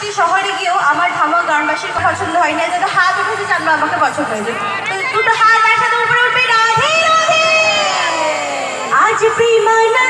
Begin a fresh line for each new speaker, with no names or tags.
সত্যি শহরে গিয়েও আমার ঠামা গ্রামবাসীর পছন্দ হয় না যাতে হাত উঠেছে জানলো আমাকে পছন্দ হয়েছে। দুটো হাত একসাথে উপরে উঠবে আজ প্রেমানা